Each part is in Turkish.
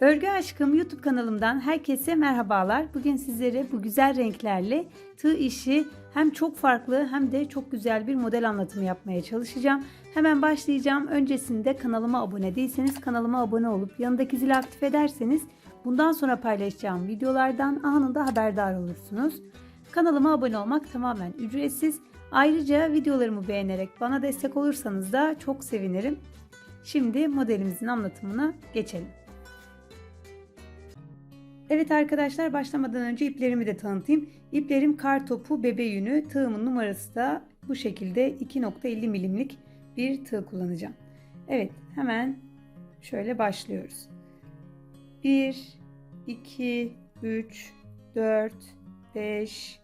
Örgü Aşkım YouTube kanalımdan herkese merhabalar. Bugün sizlere bu güzel renklerle tığ işi hem çok farklı hem de çok güzel bir model anlatımı yapmaya çalışacağım. Hemen başlayacağım. Öncesinde kanalıma abone değilseniz kanalıma abone olup yanındaki zili aktif ederseniz bundan sonra paylaşacağım videolardan anında haberdar olursunuz. Kanalıma abone olmak tamamen ücretsiz. Ayrıca videolarımı beğenerek bana destek olursanız da çok sevinirim. Şimdi modelimizin anlatımına geçelim. Evet arkadaşlar başlamadan önce iplerimi de tanıtayım. İplerim kar topu bebe yünü. Tığımın numarası da bu şekilde 2.50 milimlik bir tığ kullanacağım. Evet hemen şöyle başlıyoruz. 1, 2, 3, 4, 5,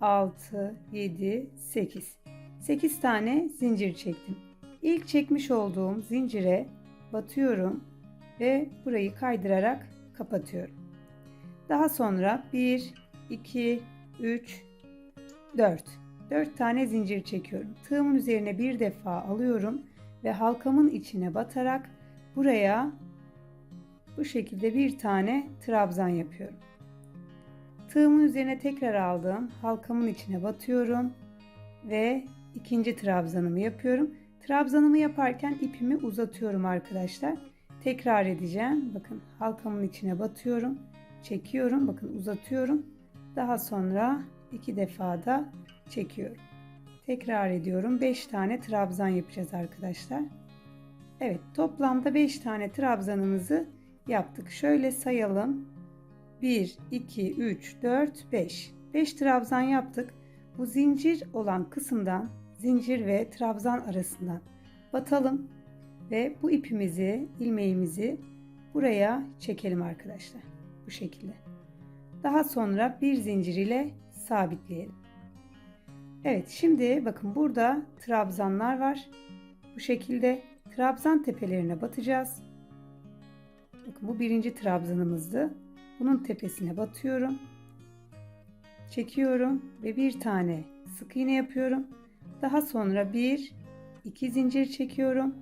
6, 7, 8. 8 tane zincir çektim. İlk çekmiş olduğum zincire batıyorum ve burayı kaydırarak kapatıyorum. Daha sonra 1, 2, 3, 4. 4 tane zincir çekiyorum. Tığımın üzerine bir defa alıyorum ve halkamın içine batarak buraya bu şekilde bir tane trabzan yapıyorum. Tığımın üzerine tekrar aldım. Halkamın içine batıyorum ve ikinci trabzanımı yapıyorum. Trabzanımı yaparken ipimi uzatıyorum arkadaşlar. Tekrar edeceğim. Bakın halkamın içine batıyorum çekiyorum. Bakın uzatıyorum. Daha sonra iki defa da çekiyorum. Tekrar ediyorum. 5 tane trabzan yapacağız arkadaşlar. Evet toplamda 5 tane trabzanımızı yaptık. Şöyle sayalım. 1, 2, 3, 4, 5. 5 trabzan yaptık. Bu zincir olan kısımdan zincir ve trabzan arasından batalım ve bu ipimizi, ilmeğimizi buraya çekelim arkadaşlar bu şekilde. Daha sonra bir zincir ile sabitleyelim. Evet şimdi bakın burada trabzanlar var. Bu şekilde trabzan tepelerine batacağız. Bakın bu birinci trabzanımızdı. Bunun tepesine batıyorum. Çekiyorum ve bir tane sık iğne yapıyorum. Daha sonra bir iki zincir çekiyorum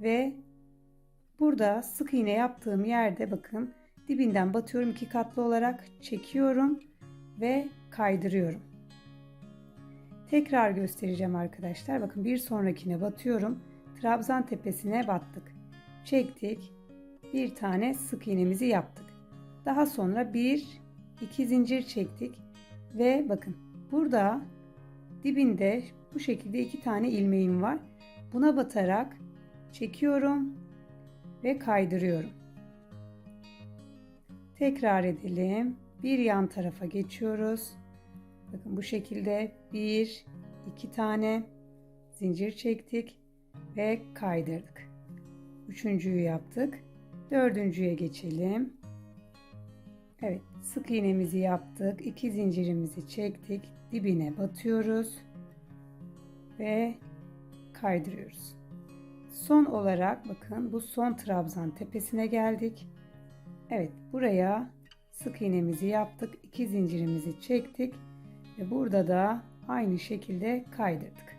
ve burada sık iğne yaptığım yerde bakın dibinden batıyorum iki katlı olarak çekiyorum ve kaydırıyorum. Tekrar göstereceğim arkadaşlar. Bakın bir sonrakine batıyorum. Trabzan tepesine battık. Çektik. Bir tane sık iğnemizi yaptık. Daha sonra bir iki zincir çektik ve bakın burada dibinde bu şekilde iki tane ilmeğim var. Buna batarak çekiyorum ve kaydırıyorum. Tekrar edelim. Bir yan tarafa geçiyoruz. Bakın bu şekilde bir, iki tane zincir çektik ve kaydırdık. Üçüncüyü yaptık. Dördüncüye geçelim. Evet sık iğnemizi yaptık. iki zincirimizi çektik. Dibine batıyoruz. Ve kaydırıyoruz. Son olarak bakın bu son trabzan tepesine geldik. Evet buraya sık iğnemizi yaptık. iki zincirimizi çektik. Ve burada da aynı şekilde kaydırdık.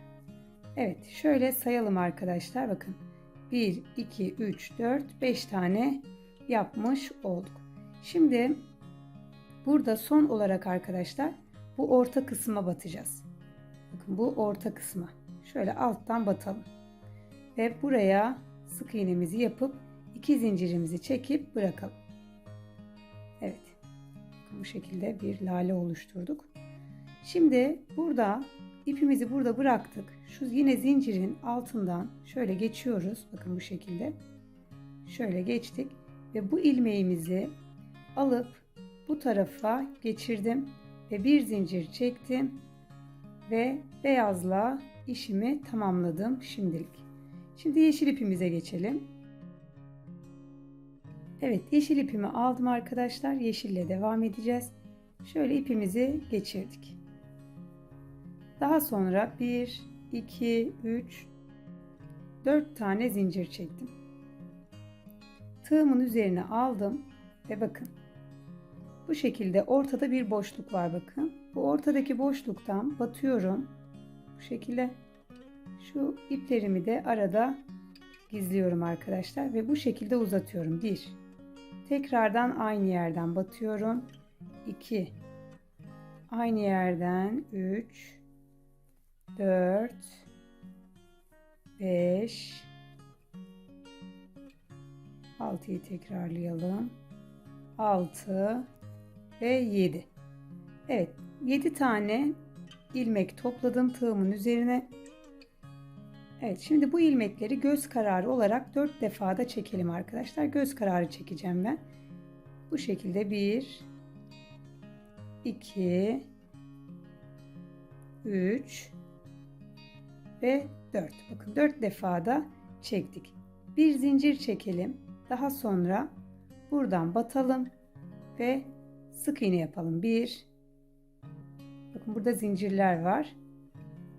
Evet şöyle sayalım arkadaşlar. Bakın 1, 2, 3, 4, 5 tane yapmış olduk. Şimdi burada son olarak arkadaşlar bu orta kısma batacağız. Bakın bu orta kısma. Şöyle alttan batalım. Ve buraya sık iğnemizi yapıp iki zincirimizi çekip bırakalım. Bu şekilde bir lale oluşturduk. Şimdi burada ipimizi burada bıraktık. Şu yine zincirin altından şöyle geçiyoruz. Bakın bu şekilde. Şöyle geçtik ve bu ilmeğimizi alıp bu tarafa geçirdim ve bir zincir çektim ve beyazla işimi tamamladım şimdilik. Şimdi yeşil ipimize geçelim. Evet yeşil ipimi aldım arkadaşlar. Yeşille devam edeceğiz. Şöyle ipimizi geçirdik. Daha sonra 1, 2, 3, 4 tane zincir çektim. Tığımın üzerine aldım ve bakın. Bu şekilde ortada bir boşluk var bakın. Bu ortadaki boşluktan batıyorum. Bu şekilde şu iplerimi de arada gizliyorum arkadaşlar ve bu şekilde uzatıyorum. 1 Tekrardan aynı yerden batıyorum. 2 Aynı yerden 3 4 5 6'yı tekrarlayalım. 6 ve 7. Evet, 7 tane ilmek topladım tığımın üzerine. Evet, şimdi bu ilmekleri göz kararı olarak 4 defada çekelim arkadaşlar. Göz kararı çekeceğim ben. Bu şekilde 1 2 3 ve 4. Bakın 4 defada çektik. Bir zincir çekelim. Daha sonra buradan batalım ve sık iğne yapalım. 1 Bakın burada zincirler var.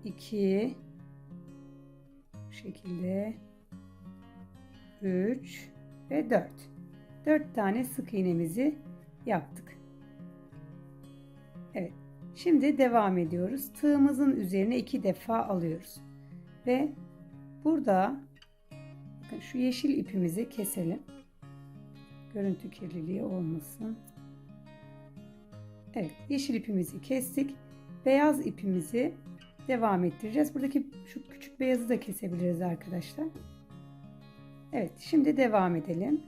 2 şekilde 3 ve 4. 4 tane sık iğnemizi yaptık. Evet. Şimdi devam ediyoruz. Tığımızın üzerine iki defa alıyoruz. Ve burada bakın şu yeşil ipimizi keselim. Görüntü kirliliği olmasın. Evet, yeşil ipimizi kestik. Beyaz ipimizi devam ettireceğiz. Buradaki şu küçük beyazı da kesebiliriz arkadaşlar. Evet, şimdi devam edelim.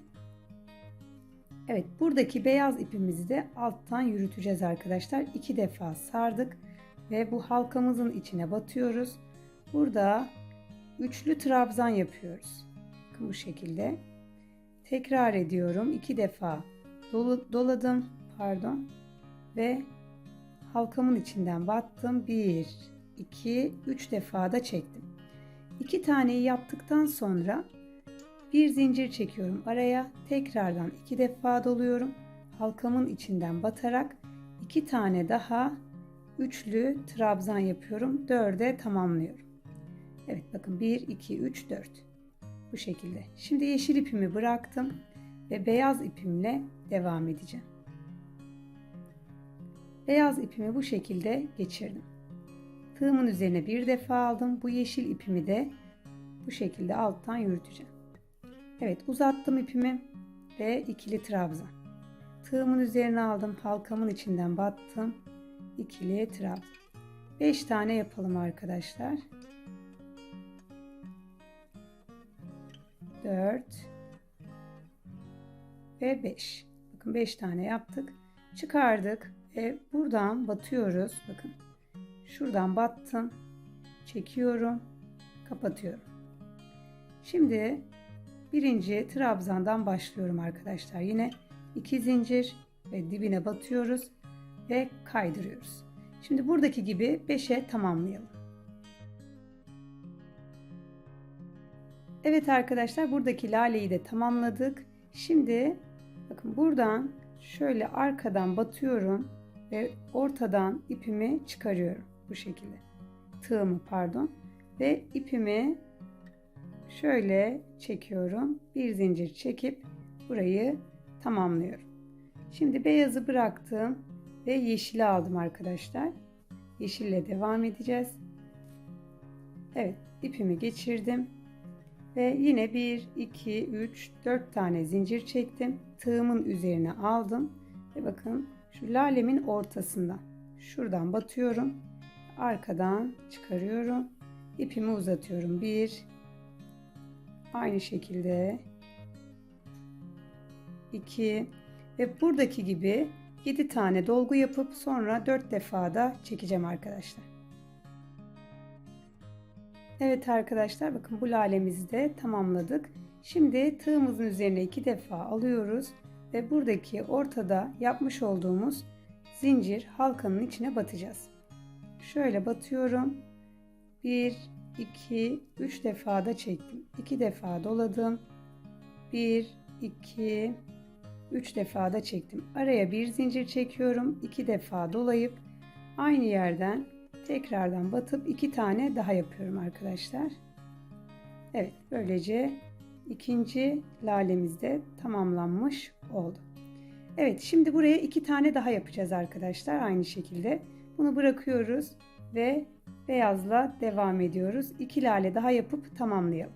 Evet, buradaki beyaz ipimizi de alttan yürüteceğiz arkadaşlar. İki defa sardık ve bu halkamızın içine batıyoruz. Burada üçlü trabzan yapıyoruz. Bakın bu şekilde. Tekrar ediyorum. iki defa doladım. Pardon. Ve halkamın içinden battım. 1, 2, 3 defa da çektim. 2 taneyi yaptıktan sonra bir zincir çekiyorum araya. Tekrardan 2 defa doluyorum. Halkamın içinden batarak 2 tane daha üçlü trabzan yapıyorum. 4'e tamamlıyorum. Evet bakın 1, 2, 3, 4. Bu şekilde. Şimdi yeşil ipimi bıraktım ve beyaz ipimle devam edeceğim. Beyaz ipimi bu şekilde geçirdim. Tığımın üzerine bir defa aldım. Bu yeşil ipimi de bu şekilde alttan yürüteceğim. Evet uzattım ipimi ve ikili trabzan. Tığımın üzerine aldım. Halkamın içinden battım. İkili trabzan. 5 tane yapalım arkadaşlar. 4 ve 5. Bakın 5 tane yaptık. Çıkardık ve buradan batıyoruz. Bakın şuradan battım. Çekiyorum. Kapatıyorum. Şimdi birinci trabzandan başlıyorum arkadaşlar. Yine iki zincir ve dibine batıyoruz ve kaydırıyoruz. Şimdi buradaki gibi 5'e tamamlayalım. Evet arkadaşlar buradaki laleyi de tamamladık. Şimdi bakın buradan şöyle arkadan batıyorum ve ortadan ipimi çıkarıyorum bu şekilde. Tığımı pardon ve ipimi şöyle çekiyorum. Bir zincir çekip burayı tamamlıyorum. Şimdi beyazı bıraktım ve yeşili aldım arkadaşlar. Yeşille devam edeceğiz. Evet ipimi geçirdim. Ve yine 1, 2, 3, 4 tane zincir çektim. Tığımın üzerine aldım. Ve bakın şu lalemin ortasından. Şuradan batıyorum. Arkadan çıkarıyorum. İpimi uzatıyorum. 1, aynı şekilde 2 ve buradaki gibi 7 tane dolgu yapıp sonra 4 defa da çekeceğim arkadaşlar. Evet arkadaşlar bakın bu lalemizi de tamamladık. Şimdi tığımızın üzerine iki defa alıyoruz ve buradaki ortada yapmış olduğumuz zincir halkanın içine batacağız. Şöyle batıyorum. 1 2 3 defa da çektim. 2 defa doladım. 1 2 3 defa da çektim. Araya bir zincir çekiyorum. 2 defa dolayıp aynı yerden tekrardan batıp iki tane daha yapıyorum arkadaşlar. Evet böylece ikinci lalemiz de tamamlanmış oldu. Evet şimdi buraya iki tane daha yapacağız arkadaşlar aynı şekilde. Bunu bırakıyoruz ve beyazla devam ediyoruz. İki lale daha yapıp tamamlayalım.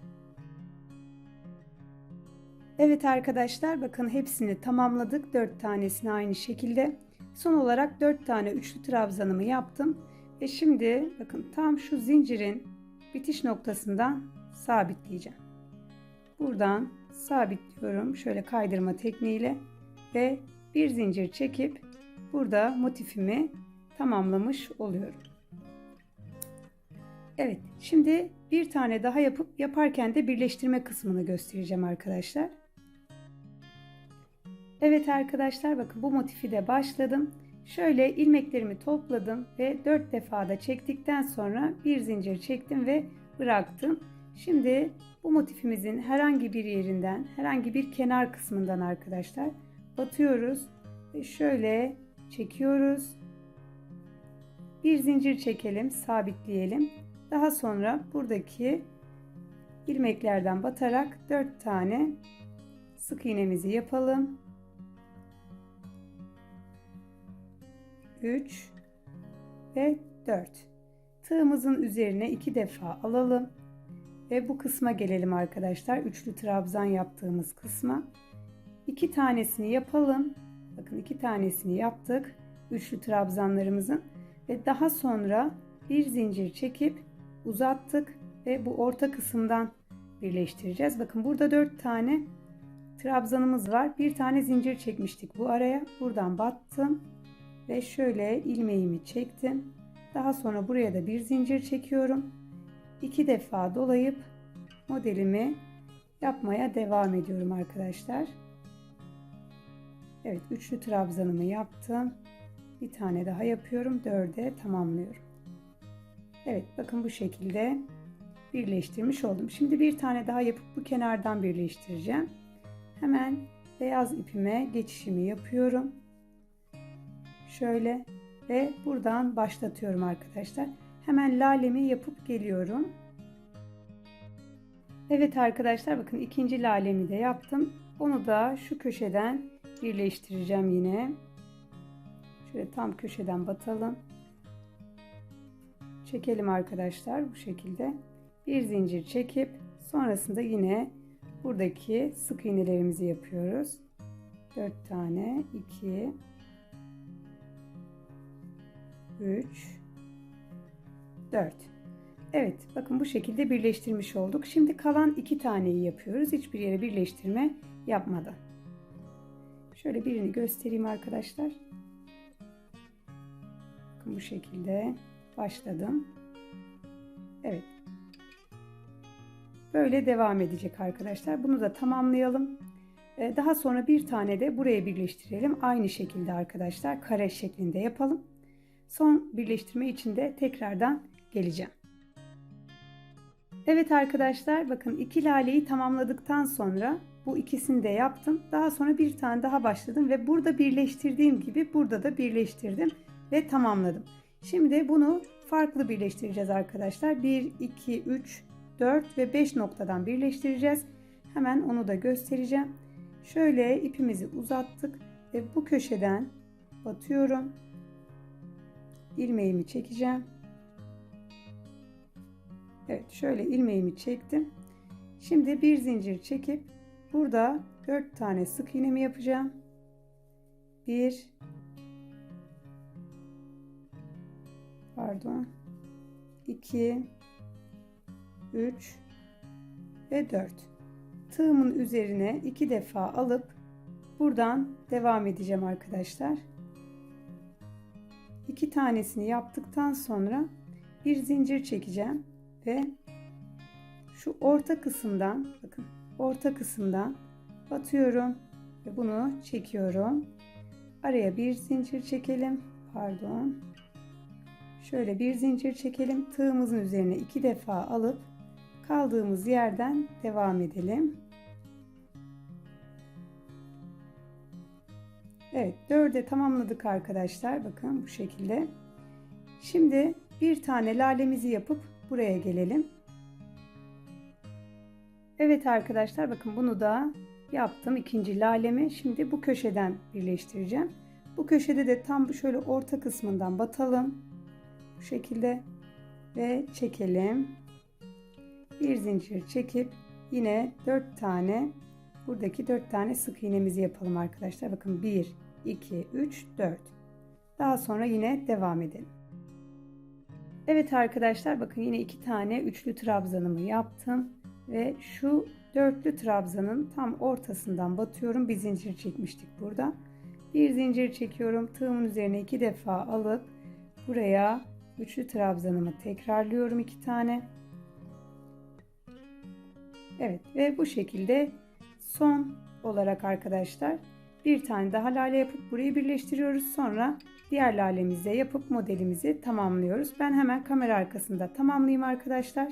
Evet arkadaşlar bakın hepsini tamamladık. 4 tanesini aynı şekilde. Son olarak 4 tane üçlü trabzanımı yaptım. Ve şimdi bakın tam şu zincirin bitiş noktasından sabitleyeceğim. Buradan sabitliyorum şöyle kaydırma tekniğiyle ve bir zincir çekip burada motifimi tamamlamış oluyorum. Evet şimdi bir tane daha yapıp yaparken de birleştirme kısmını göstereceğim arkadaşlar. Evet arkadaşlar bakın bu motifi de başladım. Şöyle ilmeklerimi topladım ve 4 defa da çektikten sonra bir zincir çektim ve bıraktım. Şimdi bu motifimizin herhangi bir yerinden, herhangi bir kenar kısmından arkadaşlar batıyoruz ve şöyle çekiyoruz. Bir zincir çekelim, sabitleyelim. Daha sonra buradaki ilmeklerden batarak 4 tane sık iğnemizi yapalım. 3 ve 4. Tığımızın üzerine iki defa alalım. Ve bu kısma gelelim arkadaşlar. Üçlü trabzan yaptığımız kısma. İki tanesini yapalım. Bakın iki tanesini yaptık. Üçlü trabzanlarımızın. Ve daha sonra bir zincir çekip uzattık. Ve bu orta kısımdan birleştireceğiz. Bakın burada dört tane trabzanımız var. Bir tane zincir çekmiştik bu araya. Buradan battım. Ve şöyle ilmeğimi çektim. Daha sonra buraya da bir zincir çekiyorum iki defa dolayıp modelimi yapmaya devam ediyorum arkadaşlar. Evet üçlü trabzanımı yaptım. Bir tane daha yapıyorum. Dörde tamamlıyorum. Evet bakın bu şekilde birleştirmiş oldum. Şimdi bir tane daha yapıp bu kenardan birleştireceğim. Hemen beyaz ipime geçişimi yapıyorum. Şöyle ve buradan başlatıyorum arkadaşlar. Hemen lalemi yapıp geliyorum. Evet arkadaşlar bakın ikinci lalemi de yaptım. Onu da şu köşeden birleştireceğim yine. Şöyle tam köşeden batalım. Çekelim arkadaşlar bu şekilde. Bir zincir çekip sonrasında yine buradaki sık iğnelerimizi yapıyoruz. 4 tane 2 3 4. Evet bakın bu şekilde birleştirmiş olduk. Şimdi kalan iki taneyi yapıyoruz. Hiçbir yere birleştirme yapmadan. Şöyle birini göstereyim arkadaşlar. Bakın bu şekilde başladım. Evet. Böyle devam edecek arkadaşlar. Bunu da tamamlayalım. Ee, daha sonra bir tane de buraya birleştirelim. Aynı şekilde arkadaşlar kare şeklinde yapalım. Son birleştirme için de tekrardan geleceğim. Evet arkadaşlar bakın iki laleyi tamamladıktan sonra bu ikisini de yaptım. Daha sonra bir tane daha başladım ve burada birleştirdiğim gibi burada da birleştirdim ve tamamladım. Şimdi bunu farklı birleştireceğiz arkadaşlar. 1, 2, 3, 4 ve 5 noktadan birleştireceğiz. Hemen onu da göstereceğim. Şöyle ipimizi uzattık ve bu köşeden batıyorum. ilmeğimi çekeceğim. Evet şöyle ilmeğimi çektim. Şimdi bir zincir çekip burada 4 tane sık iğnemi yapacağım. 1 pardon 2 3 ve 4 tığımın üzerine iki defa alıp buradan devam edeceğim arkadaşlar. İki tanesini yaptıktan sonra bir zincir çekeceğim ve şu orta kısımdan bakın orta kısımdan batıyorum ve bunu çekiyorum. Araya bir zincir çekelim. Pardon. Şöyle bir zincir çekelim. Tığımızın üzerine iki defa alıp kaldığımız yerden devam edelim. Evet, dörde tamamladık arkadaşlar. Bakın bu şekilde. Şimdi bir tane lalemizi yapıp buraya gelelim. Evet arkadaşlar bakın bunu da yaptım. ikinci lalemi. Şimdi bu köşeden birleştireceğim. Bu köşede de tam şöyle orta kısmından batalım. Bu şekilde ve çekelim. Bir zincir çekip yine 4 tane buradaki 4 tane sık iğnemizi yapalım arkadaşlar. Bakın 1, 2, 3, 4. Daha sonra yine devam edelim. Evet arkadaşlar bakın yine iki tane üçlü trabzanımı yaptım ve şu dörtlü trabzanın tam ortasından batıyorum. Bir zincir çekmiştik burada. Bir zincir çekiyorum. Tığımın üzerine iki defa alıp buraya üçlü trabzanımı tekrarlıyorum iki tane. Evet ve bu şekilde son olarak arkadaşlar bir tane daha lale yapıp burayı birleştiriyoruz. Sonra diğer lalemizle yapıp modelimizi tamamlıyoruz. Ben hemen kamera arkasında tamamlayayım arkadaşlar.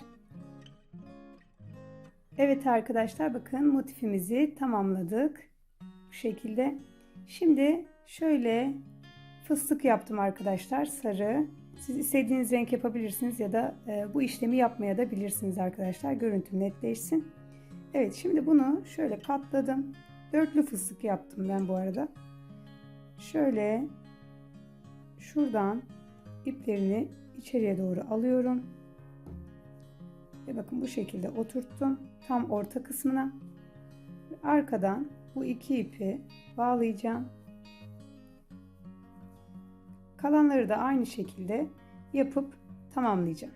Evet arkadaşlar bakın motifimizi tamamladık. Bu şekilde. Şimdi şöyle fıstık yaptım arkadaşlar. Sarı. Siz istediğiniz renk yapabilirsiniz ya da e, bu işlemi yapmaya da bilirsiniz arkadaşlar. Görüntü netleşsin. Evet şimdi bunu şöyle katladım. Dörtlü fıstık yaptım ben bu arada. Şöyle şuradan iplerini içeriye doğru alıyorum. Ve bakın bu şekilde oturttum. Tam orta kısmına. Arkadan bu iki ipi bağlayacağım. Kalanları da aynı şekilde yapıp tamamlayacağım.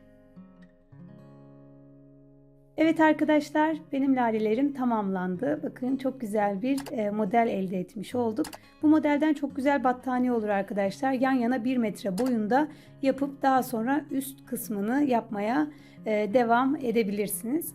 Evet arkadaşlar benim lalelerim tamamlandı. Bakın çok güzel bir e, model elde etmiş olduk. Bu modelden çok güzel battaniye olur arkadaşlar. Yan yana 1 metre boyunda yapıp daha sonra üst kısmını yapmaya e, devam edebilirsiniz.